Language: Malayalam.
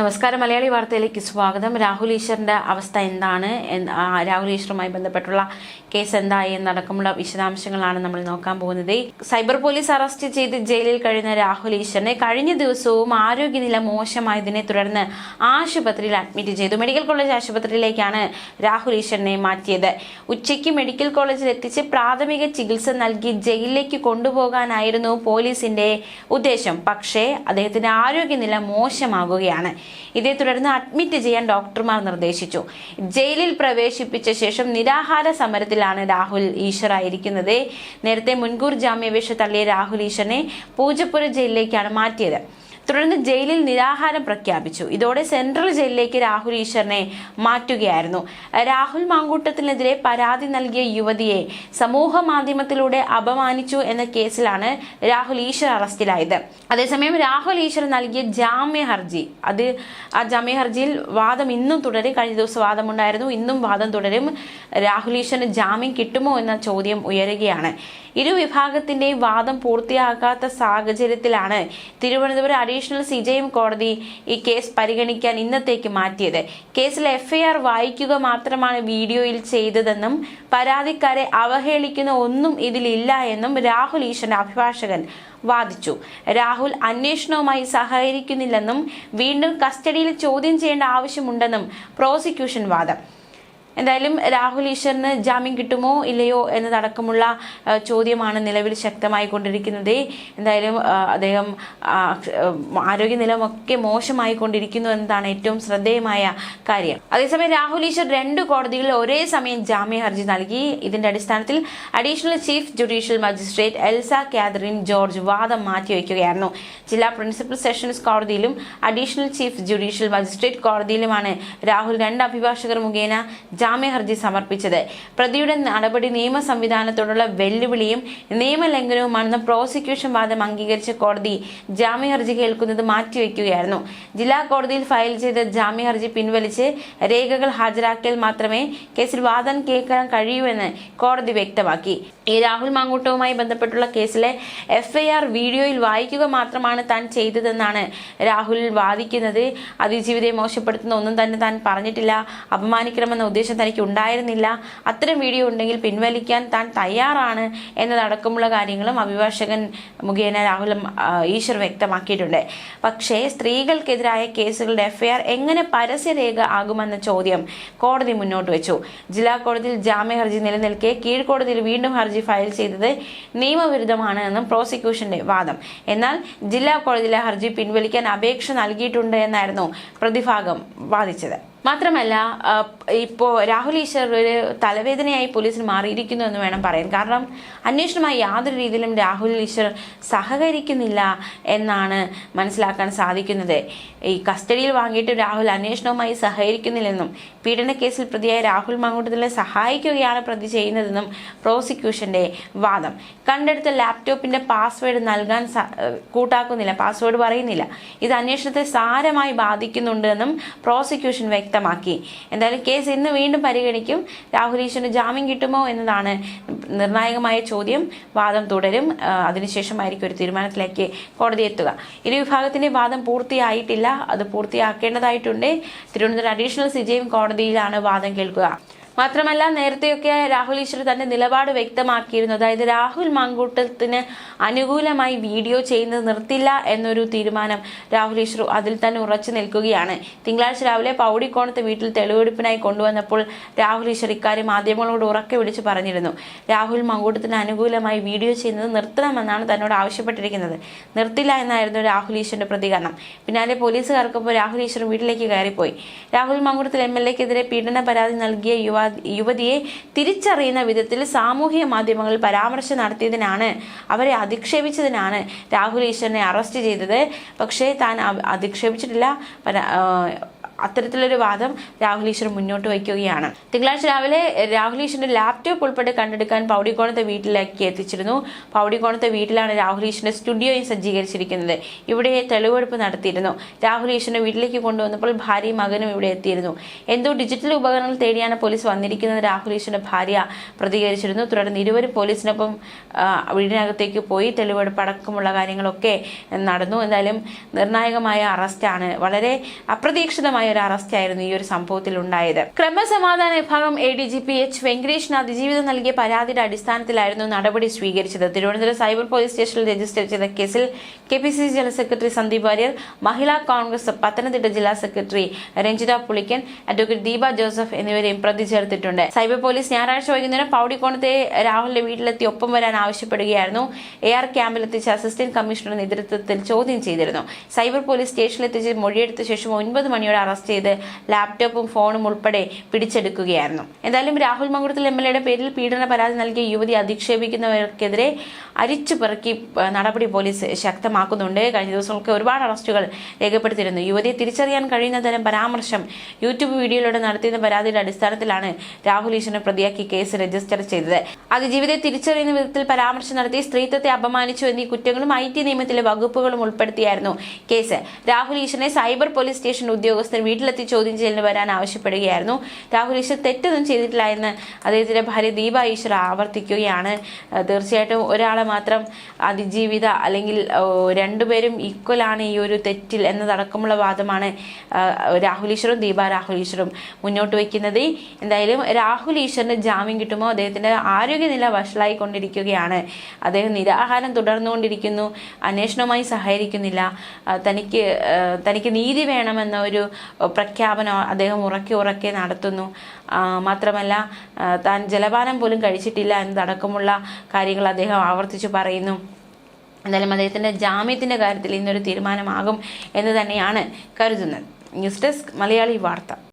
നമസ്കാരം. മലയാളി വാർത്തയിലേക്ക് സ്വാഗതം. രാഹുൽ ഈശ്വറിന്റെ അവസ്ഥ എന്താണ്? രാഹുൽ ഈശ്വറുമായി ബന്ധപ്പെട്ടുള്ള കേസ് എന്തായി എന്നടക്കമുള്ള വിശദാംശങ്ങളാണ് നമ്മൾ നോക്കാൻ പോകുന്നത്. സൈബർ പോലീസ് അറസ്റ്റ് ചെയ്ത് ജയിലിൽ കഴിയുന്ന രാഹുൽ ഈശ്വറിനെ കഴിഞ്ഞ ദിവസവും ആരോഗ്യനില മോശമായതിനെ തുടർന്ന് ആശുപത്രിയിൽ അഡ്മിറ്റ് ചെയ്തു. മെഡിക്കൽ കോളേജ് ആശുപത്രിയിലേക്കാണ് രാഹുൽ ഈശ്വറിനെ മാറ്റിയത്. ഉച്ചയ്ക്ക് മെഡിക്കൽ കോളേജിൽ എത്തിച്ച് പ്രാഥമിക ചികിത്സ നൽകി ജയിലിലേക്ക് കൊണ്ടുപോകാനായിരുന്നു പോലീസിന്റെ ഉദ്ദേശം. പക്ഷേ അദ്ദേഹത്തിന്റെ ആരോഗ്യനില മോശമാകുകയാണ്. ഇതേ തുടർന്ന് അഡ്മിറ്റ് ചെയ്യാൻ ഡോക്ടർമാർ നിർദ്ദേശിച്ചു. ജയിലിൽ പ്രവേശിപ്പിച്ച ശേഷം നിരാഹാര സമരത്തിലാണ് രാഹുൽ ഈശ്വർ ആയിരിക്കുന്നത്. നേരത്തെ മുൻകൂർ ജാമ്യാപേക്ഷ തള്ളിയ രാഹുൽ ഈശ്വറിനെ പൂജപ്പുര ജയിലിലേക്കാണ് മാറ്റിയത്. തുടർന്ന് ജയിലിൽ നിരാഹാരം പ്രഖ്യാപിച്ചു. ഇതോടെ സെൻട്രൽ ജയിലിലേക്ക് രാഹുൽ ഈശ്വറിനെ മാറ്റുകയായിരുന്നു. രാഹുൽ മാങ്കൂട്ടത്തിനെതിരെ പരാതി നൽകിയ യുവതിയെ സമൂഹ മാധ്യമത്തിലൂടെ അപമാനിച്ചു എന്ന കേസിലാണ് രാഹുൽ ഈശ്വർ അറസ്റ്റിലായത്. അതേസമയം രാഹുൽ ഈശ്വർ നൽകിയ ജാമ്യ ഹർജി. അത് ആ ജാമ്യ ഹർജിയിൽ വാദം ഇന്നും തുടരും. കഴിഞ്ഞ ദിവസം വാദമുണ്ടായിരുന്നു. ഇന്നും വാദം തുടരും. രാഹുൽ ഈശ്വറിന് ജാമ്യം കിട്ടുമോ എന്ന ചോദ്യം ഉയരുകയാണ്. ഇരു വിഭാഗത്തിന്റെയും വാദം പൂർത്തിയാകാത്ത സാഹചര്യത്തിലാണ് Thiruvananthapuram additional C J M കോടതി ഈ കേസ് പരിഗണിക്കാൻ ഇന്നത്തേക്ക് മാറ്റിയത്. കേസിൽ എഫ്ഐആർ വായിക്കുക മാത്രമാണ് വീഡിയോയിൽ ചെയ്തതെന്നും പരാതിക്കാരെ അവഹേളിക്കുന്ന ഒന്നും ഇതിലില്ല എന്നും രാഹുൽ ഈശ്വരന്റെ അഭിഭാഷകൻ വാദിച്ചു. രാഹുൽ അന്വേഷണവുമായി സഹകരിക്കുന്നില്ലെന്നും വീണ്ടും കസ്റ്റഡിയിൽ ചോദ്യം ചെയ്യേണ്ട ആവശ്യമുണ്ടെന്നും പ്രോസിക്യൂഷൻ വാദം. എന്തായാലും രാഹുൽ ഈശ്വറിന് ജാമ്യം കിട്ടുമോ ഇല്ലയോ എന്നതടക്കമുള്ള ചോദ്യമാണ് നിലവിൽ ശക്തമായി കൊണ്ടിരിക്കുന്നത് എന്തായാലും അദ്ദേഹം ആരോഗ്യനിലമൊക്കെ മോശമായി കൊണ്ടിരിക്കുന്നു എന്നതാണ് ഏറ്റവും ശ്രദ്ധേയമായ കാര്യം. അതേസമയം രാഹുൽ ഈശ്വർ രണ്ട് കോടതികളിൽ ഒരേ സമയം ജാമ്യ ഹർജി നൽകി. ഇതിന്റെ അടിസ്ഥാനത്തിൽ additional chief judicial magistrate Elsa Catherine George വാദം മാറ്റിവെക്കുകയായിരുന്നു. ജില്ലാ പ്രിൻസിപ്പൽ സെഷൻസ് കോടതിയിലും അഡീഷണൽ ചീഫ് ജുഡീഷ്യൽ മജിസ്ട്രേറ്റ് കോടതിയിലുമാണ് രാഹുൽ രണ്ട് അഭിഭാഷകർ മുഖേന ഹർജി സമർപ്പിച്ചത്. പ്രതിയുടെ നടപടി നിയമ സംവിധാനത്തോടുള്ള വെല്ലുവിളിയും നിയമലംഘനവുമാണെന്ന് പ്രോസിക്യൂഷൻ വാദം അംഗീകരിച്ച കോടതി ജാമ്യഹർജി കേൾക്കുന്നത് മാറ്റിവെക്കുകയായിരുന്നു. ജില്ലാ കോടതിയിൽ ഫയൽ ചെയ്ത ജാമ്യഹർജി പിൻവലിച്ച് രേഖകൾ ഹാജരാക്കിയാൽ മാത്രമേ കേസിൽ വാദം കേൾക്കാൻ കഴിയൂ എന്ന് കോടതി വ്യക്തമാക്കി. ഈ രാഹുൽ മാങ്കൂട്ടവുമായി ബന്ധപ്പെട്ടുള്ള കേസിലെ എഫ്ഐആർ വീഡിയോയിൽ വായിക്കുക മാത്രമാണ് താൻ ചെയ്തതെന്നാണ് രാഹുൽ വാദിക്കുന്നത്. അതിജീവിതയെ മോശപ്പെടുത്തുന്ന ഒന്നും തന്നെ താൻ പറഞ്ഞിട്ടില്ല. അപമാനിക്കണമെന്ന ഉദ്ദേശം തനിക്ക് ഉണ്ടായിരുന്നില്ല. അത്തരം വീഡിയോ ഉണ്ടെങ്കിൽ പിൻവലിക്കാൻ താൻ തയ്യാറാണ് എന്നതടക്കമുള്ള കാര്യങ്ങളും അഭിഭാഷകൻ മുഖേന രാഹുൽ ഈശ്വർ വ്യക്തമാക്കിയിട്ടുണ്ട്. പക്ഷേ സ്ത്രീകൾക്കെതിരായ കേസുകളുടെ എഫ്ഐആർ എങ്ങനെ പരസ്യരേഖ ആകുമെന്ന ചോദ്യം കോടതി മുന്നോട്ട് വെച്ചു. ജില്ലാ കോടതിയിൽ ജാമ്യ ഹർജി നിലനിൽക്കെ കീഴ്ക്കോടതിയിൽ വീണ്ടും ഹർജി ഫയൽ ചെയ്തത് നിയമവിരുദ്ധമാണ് എന്നും പ്രോസിക്യൂഷന്റെ വാദം. എന്നാൽ ജില്ലാ കോടതിയിലെ ഹർജി പിൻവലിക്കാൻ അപേക്ഷ നൽകിയിട്ടുണ്ട് എന്നായിരുന്നു പ്രതിഭാഗം വാദിച്ചത്. മാത്രമല്ല ഇപ്പോൾ ഇപ്പോ രാഹുൽ ഈശ്വർ ഒരു തലവേദനയായി പോലീസിന് മാറിയിരിക്കുന്നു എന്ന് വേണം പറയാൻ. കാരണം അന്വേഷണമായി യാതൊരു രീതിയിലും രാഹുൽ ഈശ്വർ സഹകരിക്കുന്നില്ല എന്നാണ് മനസ്സിലാക്കാൻ സാധിക്കുന്നത്. ഈ കസ്റ്റഡിയിൽ വാങ്ങിയിട്ട് രാഹുൽ അന്വേഷണവുമായി സഹകരിക്കുന്നില്ലെന്നും പീഡനക്കേസിൽ കേസിൽ പ്രതിയായ രാഹുൽ മാങ്കൂട്ടത്തിലെ സഹായിക്കുകയാണ് പ്രതി ചെയ്യുന്നതെന്നും പ്രോസിക്യൂഷന്റെ വാദം. കണ്ടെടുത്ത ലാപ്ടോപ്പിന്റെ പാസ്വേഡ് നൽകാൻ കൂട്ടാക്കുന്നില്ല പാസ്വേഡ് പറയുന്നില്ല. ഇത് അന്വേഷണത്തെ സാരമായി ബാധിക്കുന്നുണ്ടെന്നും പ്രോസിക്യൂഷൻ വ്യക്തമാക്കി. എന്തായാലും കേസ് ഇന്ന് വീണ്ടും പരിഗണിക്കും. രാഹുൽ ഈശ്വറിന് ജാമ്യം കിട്ടുമോ എന്നതാണ് നിർണായകമായ ചോദ്യം. വാദം തുടരും. അതിനുശേഷമായിരിക്കും ഒരു തീരുമാനത്തിലേക്ക് കോടതി എത്തുക. ഇരു വിഭാഗത്തിന്റെ വാദം പൂർത്തിയായിട്ടില്ല. അത് പൂർത്തിയാക്കേണ്ടതായിട്ടുണ്ട്. തിരുവനന്തപുരം അഡീഷണൽ സിജയും കോടതിയിലാണ് വാദം കേൾക്കുക. മാത്രമല്ല നേരത്തെയൊക്കെ രാഹുൽ ഈശ്വർ തന്റെ നിലപാട് വ്യക്തമാക്കിയിരുന്നു. അതായത് രാഹുൽ മാങ്കൂട്ടത്തിന് അനുകൂലമായി വീഡിയോ ചെയ്യുന്നത് നിർത്തില്ല എന്നൊരു തീരുമാനം രാഹുൽ ഈശ്വർ അതിൽ തന്നെ ഉറച്ചു നിൽക്കുകയാണ്. തിങ്കളാഴ്ച രാവിലെ പൗടിക്കോണത്ത് വീട്ടിൽ തെളിവെടുപ്പിനായി കൊണ്ടുവന്നപ്പോൾ രാഹുൽ ഈശ്വർ ഇക്കാര്യം മാധ്യമങ്ങളോട് ഉറക്കെ വിളിച്ചു പറഞ്ഞിരുന്നു. രാഹുൽ മാങ്കൂട്ടത്തിന് അനുകൂലമായി വീഡിയോ ചെയ്യുന്നത് നിർത്തണമെന്നാണ് തന്നോട് ആവശ്യപ്പെട്ടിരിക്കുന്നത്. നിർത്തില്ല എന്നായിരുന്നു രാഹുൽ ഈശ്വറിന്റെ പ്രതികരണം. പിന്നാലെ പോലീസുകാർക്കൊപ്പം രാഹുൽ ഈശ്വർ വീട്ടിലേക്ക് കയറിപ്പോയി. രാഹുൽ മാങ്കൂട്ടത്തിൽ എം എൽ എക്കെതിരെ പീഡന പരാതി നൽകിയ യുവാ യുവതിയെ തിരിച്ചറിയുന്ന വിധത്തിൽ സാമൂഹിക മാധ്യമങ്ങളിൽ പരാമർശം നടത്തിയതിനാണ് അവരെ അധിക്ഷേപിച്ചതിനാണ് രാഹുൽ ഈശ്വരനെ അറസ്റ്റ് ചെയ്തത്. പക്ഷേ താൻ അധിക്ഷേപിച്ചിട്ടില്ല. അത്തരത്തിലൊരു വാദം രാഹുൽ ഈശ്വർ മുന്നോട്ട് വയ്ക്കുകയാണ്. തിങ്കളാഴ്ച രാവിലെ രാഹുൽ ഈശ്വറിന്റെ ലാപ്ടോപ്പ് ഉൾപ്പെടെ കണ്ടെടുക്കാൻ പൗടികോണത്തെ വീട്ടിലേക്ക് എത്തിച്ചിരുന്നു. പൗടികോണത്തെ വീട്ടിലാണ് രാഹുൽ ഈശ്വറിന്റെ സ്റ്റുഡിയോയും സജ്ജീകരിച്ചിരിക്കുന്നത്. ഇവിടെ തെളിവെടുപ്പ് നടത്തിയിരുന്നു. രാഹുൽ ഈശ്വറിന്റെ വീട്ടിലേക്ക് കൊണ്ടുവന്നപ്പോൾ ഭാര്യയും മകനും ഇവിടെ എത്തിയിരുന്നു. എന്തോ ഡിജിറ്റൽ ഉപകരണങ്ങൾ തേടിയാണ് പോലീസ് വന്നിരിക്കുന്നത് രാഹുൽ ഈശ്വറിന്റെ ഭാര്യ പ്രതികരിച്ചിരുന്നു. തുടർന്ന് ഇരുവരും പോലീസിനൊപ്പം വീടിനകത്തേക്ക് പോയി തെളിവെടുപ്പ് അടക്കമുള്ള കാര്യങ്ങളൊക്കെ നടന്നു. എന്തായാലും നിർണായകമായ അറസ്റ്റാണ്. വളരെ അപ്രതീക്ഷിതമായ ഒരു അറസ്റ്റ് ആയിരുന്നു ഈ ഒരു സംഭവത്തിൽ ഉണ്ടായത് ക്രമസമാധാന വിഭാഗം A D G P H വെങ്കടേഷിന് അതിജീവിതം നൽകിയ പരാതിയുടെ അടിസ്ഥാനത്തിലായിരുന്നു നടപടി സ്വീകരിച്ചത്. തിരുവനന്തപുരം സൈബർ പോലീസ് സ്റ്റേഷനിൽ രജിസ്റ്റർ ചെയ്ത കേസിൽ K P C C general secretary Sandeep Warrier Mahila Congress Pathanamthitta ജില്ലാ സെക്രട്ടറി രഞ്ജിത പുളിക്കൻ അഡ്വക്കേറ്റ് ദീപ ജോസഫ് എന്നിവരെയും പ്രതി ചേർത്തിട്ടുണ്ട്. സൈബർ പോലീസ് ഞായറാഴ്ച വൈകുന്നേരം പൗടിക്കോണത്തെ രാഹുലിന്റെ വീട്ടിലെത്തി ഒപ്പം വരാൻ ആവശ്യപ്പെടുകയായിരുന്നു. എ ആർ ക്യാമ്പിലെത്തിച്ച അസിസ്റ്റന്റ് കമ്മീഷണറുടെ നേതൃത്വത്തിൽ ചോദ്യം ചെയ്തിരുന്നു. സൈബർ പോലീസ് സ്റ്റേഷനിലെത്തിച്ച് മൊഴിയെടുത്ത ശേഷം ഒൻപത് മണിയോടെ അറസ്റ്റ് ചെയ്ത് ലാപ്ടോപ്പും ഫോണും ഉൾപ്പെടെ പിടിച്ചെടുക്കുകയായിരുന്നു. എന്തായാലും രാഹുൽ മങ്കുടത്തിൽ എം എൽ എയുടെ പേരിൽ പീഡന പരാതി നൽകിയ യുവതി അധിക്ഷേപിക്കുന്നവർക്കെതിരെ അരിച്ചു പെറുക്കി നടപടി പോലീസ് ശക്തമാക്കുന്നുണ്ട്. കഴിഞ്ഞ ദിവസങ്ങൾക്ക് ഒരുപാട് അറസ്റ്റുകൾ രേഖപ്പെടുത്തിയിരുന്നു. യുവതിയെ തിരിച്ചറിയാൻ കഴിയുന്ന തരം പരാമർശം യൂട്യൂബ് വീഡിയോയിലൂടെ നടത്തിയ പരാതിയുടെ അടിസ്ഥാനത്തിലാണ് രാഹുൽ ഈശ്വരനെ പ്രതിയാക്കി കേസ് രജിസ്റ്റർ ചെയ്തത്. അതിജീവിതയെ തിരിച്ചറിയുന്ന വിധത്തിൽ പരാമർശം നടത്തി സ്ത്രീത്വത്തെ അപമാനിച്ചു എന്നീ കുറ്റങ്ങളും ഐ ടി നിയമത്തിലെ വകുപ്പുകളും ഉൾപ്പെടുത്തിയായിരുന്നു കേസ്. രാഹുൽ ഈശ്വരനെ സൈബർ പോലീസ് സ്റ്റേഷൻ ഉദ്യോഗസ്ഥർ വീട്ടിലെത്തി ചോദ്യം ചെയ്യലിന് വരാൻ ആവശ്യപ്പെടുകയായിരുന്നു. രാഹുൽ ഈശ്വർ തെറ്റൊന്നും ചെയ്തിട്ടില്ല എന്ന് അദ്ദേഹത്തിന്റെ ഭാര്യ ദീപ ഈശ്വർ ആവർത്തിക്കുകയാണ്. തീർച്ചയായിട്ടും ഒരാളെ മാത്രം അതിജീവിത അല്ലെങ്കിൽ രണ്ടുപേരും ഈക്വൽ ആണ് ഈ ഒരു തെറ്റിൽ എന്നതടക്കമുള്ള വാദമാണ് രാഹുൽ ഈശ്വറും ദീപ രാഹുൽ ഈശ്വറും മുന്നോട്ട് വയ്ക്കുന്നത്. എന്തായാലും രാഹുൽ ഈശ്വറിന് ജാമ്യം കിട്ടുമോ? അദ്ദേഹത്തിന്റെ ആരോഗ്യനില വഷളായിക്കൊണ്ടിരിക്കുകയാണ്. അദ്ദേഹം നിരാഹാരം തുടർന്നുകൊണ്ടിരിക്കുന്നു. അന്വേഷണവുമായി സഹകരിക്കുന്നില്ല. തനിക്ക് തനിക്ക് നീതി വേണമെന്ന ഒരു പ്രഖ്യാപനം അദ്ദേഹം ഉറക്കെ ഉറക്കെ നടത്തുന്നു. മാത്രമല്ല താൻ ജലപാനം പോലും കഴിച്ചിട്ടില്ല എന്നതടക്കമുള്ള കാര്യങ്ങൾ അദ്ദേഹം ആവർത്തിച്ചു പറയുന്നു. എന്തായാലും അദ്ദേഹത്തിന്റെ ജാമ്യത്തിന്റെ കാര്യത്തിൽ ഇന്നൊരു തീരുമാനമാകും എന്ന് തന്നെയാണ് കരുതുന്നത്. ന്യൂസ് ഡെസ്ക് മലയാളി വാർത്ത.